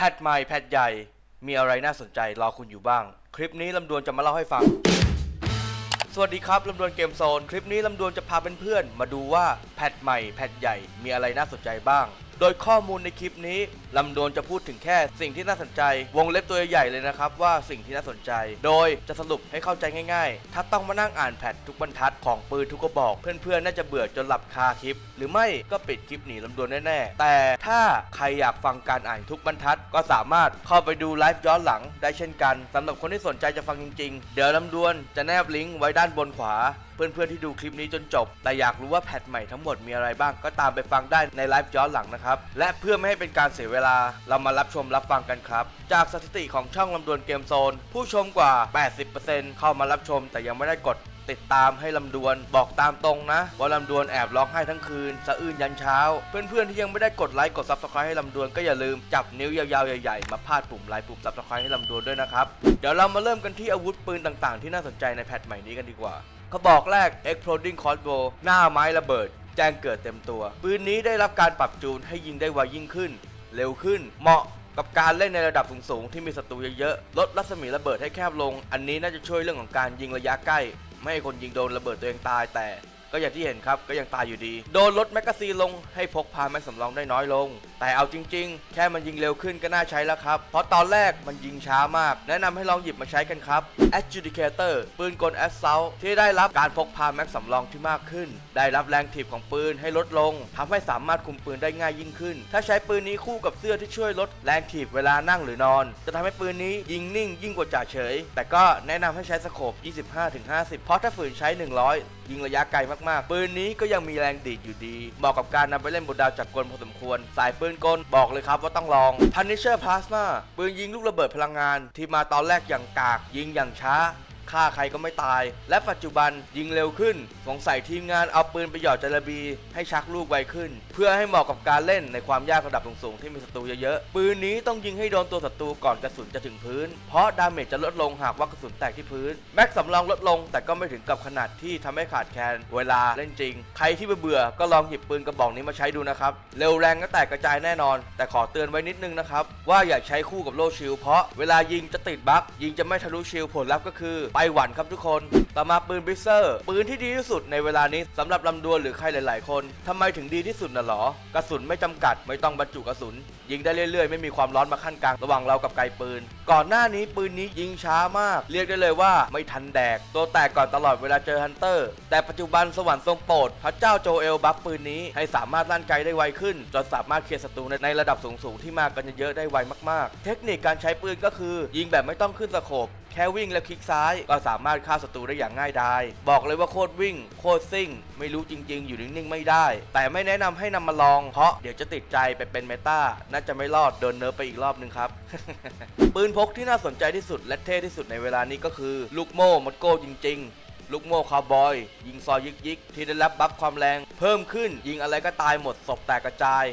แพทใหม่แพทใหญ่ มีอะไรน่าสนใจรอคุณอยู่บ้าง คลิปนี้ลำดวนจะมาเล่าให้ฟัง สวัสดีครับลำดวนเกมโซน คลิปนี้ลำดวนจะพาเพื่อนๆมาดูว่าแพทใหม่แพทใหญ่ มีอะไรน่าสนใจบ้าง โดยข้อมูลในคลิปนี้ลำดวนจะพูดถึงแค่สิ่งที่น่าสนใจ วงเล็บตัวใหญ่เลยนะครับว่าสิ่งที่น่าสนใจ โดยจะสรุปให้เข้าใจง่ายๆ ถ้าต้องมานั่งอ่านแพททุกบรรทัดของปืนทุกกระบอก เพื่อนๆน่าจะเบื่อจนหลับคาคลิป หรือไม่ก็ปิดคลิปหนีลำดวนแน่ๆ แต่ถ้าใครอยากฟังการอ่านทุกบรรทัด ก็สามารถเข้าไปดูไลฟ์ย้อนหลังได้เช่นกันสำหรับคนที่สนใจจะฟังจริง ๆ เดี๋ยวลำดวนจะแนบลิงก์ไว้ด้านบนขวา เพื่อนๆที่ดูคลิปนี้จนจบ แต่อยากรู้ว่าแพทใหม่ทั้งหมดมีอะไรบ้างก็ตามไปฟังได้ในไลฟ์ย้อนหลังนะครับ และเพื่อไม่ให้เป็นการเสียเวลาเรามารับชมรับฟังกันครับ จากสถิติของช่องลำดวนเกมโซน ผู้ชมกว่า 80%เข้ามารับชมแต่ยังไม่ได้กดติดตามให้ลำดวนบอกตามตรงนะ ว่าลำดวนแอบร้องไห้ทั้งคืนสะอื้นยันเช้า เพื่อนๆที่ยังไม่ได้กดไลค์กดซับสไครต์ให้ลำดวนก็อย่าลืมจับนิ้วยาวๆใหญ่ๆมาพาดปุ่มไลค์ปุ่มซับสไครต์ให้ลำดวนด้วยนะครับเดี๋ยวเรามาเริ่มกันที่อาวุธปืนต่างๆ ที่น่าสนใจในแพทใหม่นี้กันดีกว่า เขาบอกแรก Exploding Crossbow หน้าไม้ระเบิด แจ้งเกิดเต็มตัว ปืนนี้ได้รับการปรับจูนให้ยิงได้ไวยิ่งขึ้น เร็วขึ้น เหมาะกับการเล่นในระดับสูงๆที่มีศัตรูเยอะๆลดรัศมีระเบิดให้แคบลง อันนี้น่าจะช่วยเรื่องของการยิงระยะใกล้ ไม่ให้คนยิงโดนระเบิดตัวเองตายแต่ ก็อย่างที่เห็นครับก็ยังตายอยู่ดี โดนลดแมกกาซีนลงให้พกพาแม็กสำรองได้น้อยลง แต่เอาจริง ๆ แค่มันยิงเร็วขึ้นก็น่าใช้แล้วครับ เพราะตอนแรกมันยิงช้ามาก แนะนำให้ลองหยิบมาใช้กันครับ Adjudicator ปืนกล Assault ที่ได้รับการพกพาแม็กสำรองที่มากขึ้น ได้รับแรงถีบของปืนให้ลดลงทำให้สามารถคุมปืนได้ง่ายยิ่งขึ้น ถ้าใช้ปืนนี้คู่กับเสื้อที่ช่วยลดแรงถีบเวลานั่งหรือนอน จะทำให้ปืนนี้ยิงนิ่งยิ่งกว่าจ่าเฉย แต่ก็แนะนำให้ใช้สโคป 25-50 เพราะถ้าฝืนใช้ 100 ยิงระยะไกลมากๆ ปืนนี้ก็ยังมีแรงดีดอยู่ดี เหมาะกับการนำไปเล่นบนดาวจักรกลพอสมควร สายปืนกลบอกเลยครับว่าต้องลอง Punisher Plasma ปืนยิงลูกระเบิดพลังงาน ที่มาตอนแรกอย่างกากยิงอย่างช้า ฆ่าใครก็ไม่ตาย และปัจจุบันยิงเร็วขึ้น สงสัยทีมงานเอาปืนไปหยอดจระบีให้ชักลูกไวขึ้น เพื่อให้เหมาะกับการเล่นในความยากระดับสูงๆที่มีศัตรูเยอะๆ ปืนนี้ต้องยิงให้โดนตัวศัตรูก่อนกระสุนจะถึงพื้น เพราะดาเมจจะลดลงหากว่ากระสุนแตกที่พื้น แม็กสำรองลดลงแต่ก็ไม่ถึงกับขนาดที่ทำให้ขาดแคลนเวลาเล่นจริง ใครที่เบื่อก็ลองหยิบปืนกระบอกนี้มาใช้ดูนะครับ เร็วแรงก็แตกกระจายแน่นอน แต่ขอเตือนไว้นิดนึงนะครับว่าอย่าใช้คู่กับโลชิลเพราะเวลายิงจะติดบั๊กยิงจะไม่ทะลุชิลผลลัพธ์ก็คือไปหวันครับทุกคน ต่อมาปืนบิเซอร์ ปืนที่ดีที่สุดในเวลานี้สำหรับลำดวนหรือใครหลาย ๆ คนทำไมถึงดีที่สุดน่ะหรอ กระสุนไม่จำกัด ไม่ต้องบรรจุกระสุน ยิงได้เรื่อย ๆ ไม่มีความร้อนมาขั้นกลางระหว่างเรากับไกลปืน ก่อนหน้านี้ปืนนี้ยิงช้ามาก เรียกได้เลยว่าไม่ทันแดก ตัวแตกก่อนตลอดเวลาเจอฮันเตอร์ แต่ปัจจุบันสวรรค์ทรงโปรดพระเจ้าโจเอลบัฟปืนนี้ให้สามารถลั่นไกลได้ไวขึ้นจนสามารถเคลียร์ศัตรูในระดับสูงๆที่มากันเยอะๆได้ไวมากๆ เทคนิคการใช้ปืนก็คือ ยิงแบบไม่ต้องขึ้นสโคปแค่วิ่งและคลิกซ้าย ก็สามารถฆ่าศัตรูได้อย่างง่ายดาย บอกเลยว่าโคตรวิ่ง โคตรซิ่ง ไม่รู้จริง ๆ อยู่นิ่งๆไม่ได้ แต่ไม่แนะนำให้นำมาลอง เพราะเดี๋ยวจะติดใจไปเป็นเมตาน่าจะไม่รอดโดนเนิร์ฟไปอีกรอบนึงครับ ปืนพกที่น่าสนใจที่สุดและเท่ที่สุดในเวลานี้ก็คือ ลูกโม่มดโก้จริง ๆลูกโม่คาวบอย ยิงซอยยิกยิกๆที่ได้รับบัฟความแรง เพิ่มขึ้นยิงอะไรก็ตายหมดศพแตกกระจาย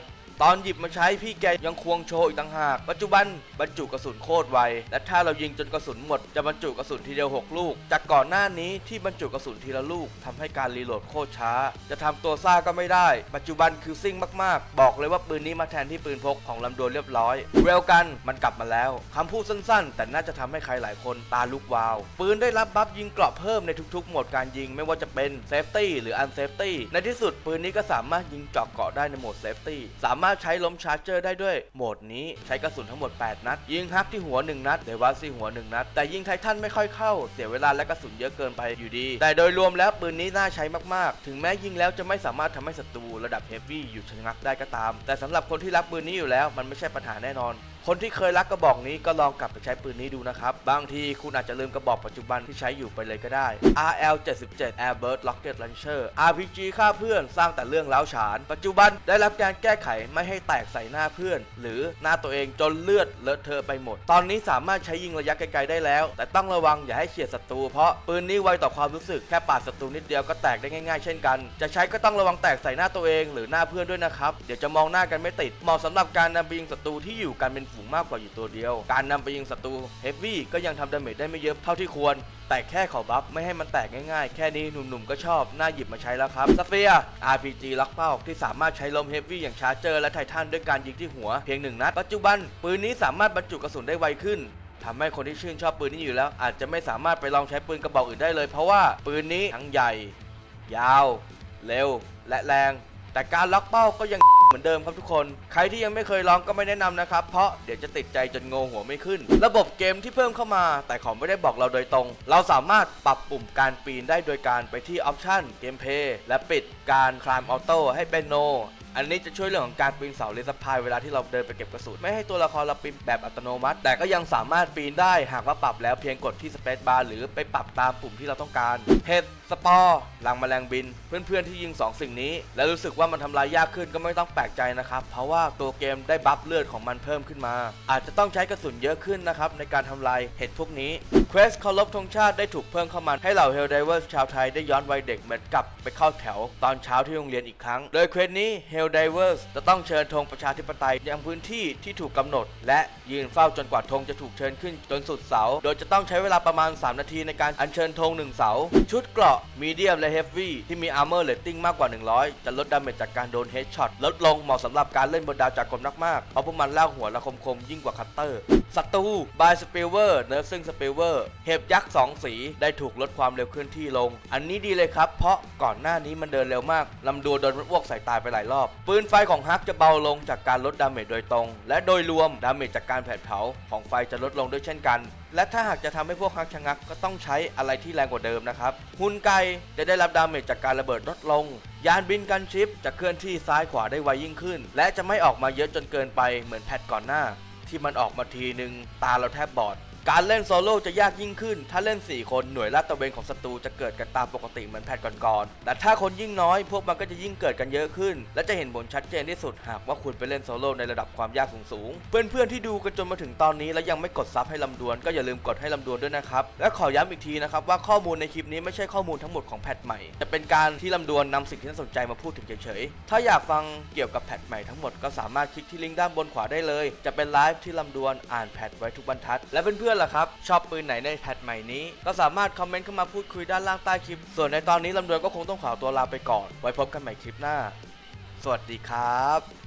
ตอนหยิบมาใช้พี่แกยังควงโชว์อีกต่างหาก ปัจจุบันบรรจุกระสุนโคตรไว และถ้าเรายิงจนกระสุนหมด จะบรรจุกระสุนทีเดียว 6 ลูก จากก่อนหน้านี้ที่บรรจุกระสุนทีละลูกทำให้การรีโหลดโคตรช้า จะทำตัวซ่าก็ไม่ได้ ปัจจุบันคือซิ่งมากๆ บอกเลยว่าปืนนี้มาแทนที่ปืนพกของลำดวนเรียบร้อย เวลกันมันกลับมาแล้วคำพูดสั้นๆ แต่น่าจะทำให้ใครหลายคนตาลุกวาว ปืนได้รับบัฟยิงเกราะเพิ่มในทุกๆโหมดการยิง ไม่ว่าจะเป็นเซฟตี้หรืออันเซฟตี้ในที่สุดปืนนี้ก็สามารถยิงเจาะเกาะได้ในโหมดเซฟตี้สามารถารถใช้ล้มชาร์จเจอร์ได้ด้วยโหมดนี้ใช้กระสุนทั้งหมด 8 นัด ยิงฮักที่หัว 1 นัดเดวัสที่หัว 1 นัด แต่ยิงไททันไม่ค่อยเข้า เสียเวลาและกระสุนเยอะเกินไปอยู่ดี แต่โดยรวมแล้วปืนนี้น่าใช้มากๆ ถึงแม้ยิงแล้วจะไม่สามารถทำให้ศัตรูระดับเฮฟวี่หยุดชะงักได้ก็ตาม แต่สำหรับคนที่รักปืนนี้อยู่แล้วมันไม่ใช่ปัญหาแน่นอน คนที่เคยรักกระบอกนี้ก็ลองกลับไปใช้ปืนนี้ดูนะครับ บางทีคุณอาจจะลืมกระบอกปัจจุบันที่ใช้อยู่ไปเลยก็ได้ RL 77 Airbird Rocket Launcher RPG ฆ่าเพื่อนสร้างแต่เรื่องล้าวฉาน ปัจจุบันได้รับการแก้ไขไม่ให้แตกใส่หน้าเพื่อน หรือหน้าตัวเองจนเลือดเลอะเทอะไปหมด ตอนนี้สามารถใช้ยิงระยะไกลๆได้แล้ว แต่ต้องระวังอย่าให้เฉียดศัตรูเพราะปืนนี้ไวต่อความรู้สึกแค่ปาดศัตรูนิดเดียวก็แตกได้ง่าย ๆ เช่นกัน จะใช้ก็ต้องระวังแตกใส่หน้าตัวเอง หรือหน้าเพื่อนด้วยนะครับเดี๋ยวจะมองหน้ากันไม่ติดเหมาะสำหรับการนำยิงศัตรูที่อยู่กันเป็นฝูงมากกว่าอยู่ตัวเดียว การนำไปยิงศัตรูเฮฟวี่ก็ยังทำดาเมจได้ไม่เยอะเท่าที่ควร แต่แค่ขอบัฟไม่ให้มันแตกง่ายๆ แค่นี้หนุ่มๆก็ชอบ น่าหยิบมาใช้แล้วครับสเฟีย RPG ล็อกเป้าที่สามารถใช้ลมเฮฟวี่อย่างชาร์เจอร์และไททันด้วยการยิงที่หัวเพียงหนึ่งนัด ปัจจุบัน ปืนนี้สามารถบรรจุกระสุนได้ไวขึ้นทำให้คนที่ชื่นชอบปืนนี้อยู่แล้ว อาจจะไม่สามารถไปลองใช้ปืนกระบอกอื่นได้เลย เพราะว่าปืนนี้ทั้งใหญ่ ยาว เร็ว และแรง แต่การล็อกเป้าก็ยัง มือนเดิมครับทุกคน ใครที่ยังไม่เคยลองก็ไม่แนะนำนะครับ เพราะเดี๋ยวจะติดใจจนงงหัวไม่ขึ้น ระบบเกมที่เพิ่มเข้ามา แต่ขอไม่ได้บอกเราโดยตรง เราสามารถปรับปุ่มการปีนได้โดยการไปที่ออปชันเกมเพย์และปิดการคลามออโต้ให้เป็นโน อันนี้จะช่วยเรื่องของการปีนเสาเลสพายเวลาที่เราเดินไปเก็บกระสุนไม่ให้ตัวละครเราปีนแบบอัตโนมัติ แต่ก็ยังสามารถปีนได้หากว่าปรับแล้วเพียงกดที่สเปซบาร์หรือไปปรับตามปุ่มที่เราต้องการเห็ดสปอร์ลังแมลงบิน เพื่อนๆที่ยิง 2 สิ่งนี้ แล้วรู้สึกว่ามันทำลายยากขึ้นก็ไม่ต้องแปลกใจนะครับ เพราะว่าตัวเกมได้บัฟเลือดของมันเพิ่มขึ้นมา อาจจะต้องใช้กระสุนเยอะขึ้นนะครับ ในการทำลายเห็ดพวกนี้เควสเคารพธงชาติได้ถูกเพิ่มเข้ามา ให้เหล่าเฮลไดเวอร์ชาวไทยได้ย้อนวัยเด็กเหมือนกลับไปเข้าแถว ตอนเช้าที่โรงเรียนอีกครั้ง โดยเควสนี้ Hell Divers จะต้องเชิญธงประชาธิปไตยยังพื้นที่ที่ถูกกำหนด และยืนเฝ้าจนกว่าธงจะถูกเชิญขึ้นจนสุดเสา โดยจะต้องใช้เวลาประมาณ 3 นาทีในการอัญเชิญธงหนึ่งเสา ชุดเกราะมีเดียมและเฮฟวี่ที่มีอาร์เมอร์เรตติ้งมากกว่า 100 จะลดดาเมจจากการโดนเฮดช็อตลดลงเหมาะสำหรับการเล่นบนดาวจากกลมากๆเพราะพวกมันล่าหัวและคมๆยิ่งกว่าคัตเตอร์ศัตรูบายสเปเวอร์เนิร์ฟซิงสเปเวอร์เห็บยักษ์2สีได้ถูกลดความเร็วเคลื่อนที่ลง อันนี้ดีเลยครับ เพราะก่อนหน้านี้มันเดินเร็วมากลำดวโดนมันอ้วกใส่ตายไปหลายรอบปืนไฟของฮักจะเบาลงจากการลดดาเมจโดยตรง และโดยรวมดาเมจจากการแผดเผาของไฟจะลดลงด้วยเช่นกัน และถ้าหากจะทำให้พวกฮักชะงักก็ต้องใช้อะไรที่แรงกว่าเดิมนะครับหุ่นไก่จะได้รับดาเมจจากการระเบิดลดลง ยานบินกันชิปจะเคลื่อนที่ซ้ายขวาได้ไวยิ่งขึ้น และจะไม่ออกมาเยอะจนเกินไปเหมือนแพทก่อนหน้า ที่มันออกมาทีนึงตาเราแทบบอด การเล่นโซโล่จะยากยิ่งขึ้น ถ้าเล่น 4 คนหน่วยลาดตระเวนของศัตรูจะเกิดกันตามปกติเหมือนแพทก่อนๆ แต่ถ้าคนยิ่งน้อยพวกมันก็จะยิ่งเกิดกันเยอะขึ้น และจะเห็นผลชัดเจนที่สุดหากว่าคุณไปเล่นโซโล่ในระดับความยากสูงๆ เพื่อนๆที่ดูกันจนมาถึงตอนนี้ แล้วยังไม่กดซับให้ลำดวนก็อย่าลืมกดให้ลำดวนด้วยนะครับ และขอย้ำอีกทีนะครับว่าข้อมูลในคลิปนี้ไม่ใช่ข้อมูลทั้งหมดของแพทใหม่ จะเป็นการที่ลำดวนนำสิ่งที่น่าสนใจมาพูดถึงเฉยๆ ถ้าอยากฟังเกี่ยวกับแพทใหม่ทั้งหมดก็สามารถคลิกที่ลิงก์ด้านบนขวาได้เลย จะเป็นไลฟ์ที่ลำดวนอ่านแพทไว้ทุกบรรทัด และเพื่อนๆล่ะครับ ชอบปืนไหนในแพทใหม่นี้ ก็สามารถคอมเมนต์เข้ามาพูดคุยด้านล่างใต้คลิป ส่วนในตอนนี้ลำดวนก็คงต้องขอตัวลาไปก่อน ไว้พบกันใหม่คลิปหน้า สวัสดีครับ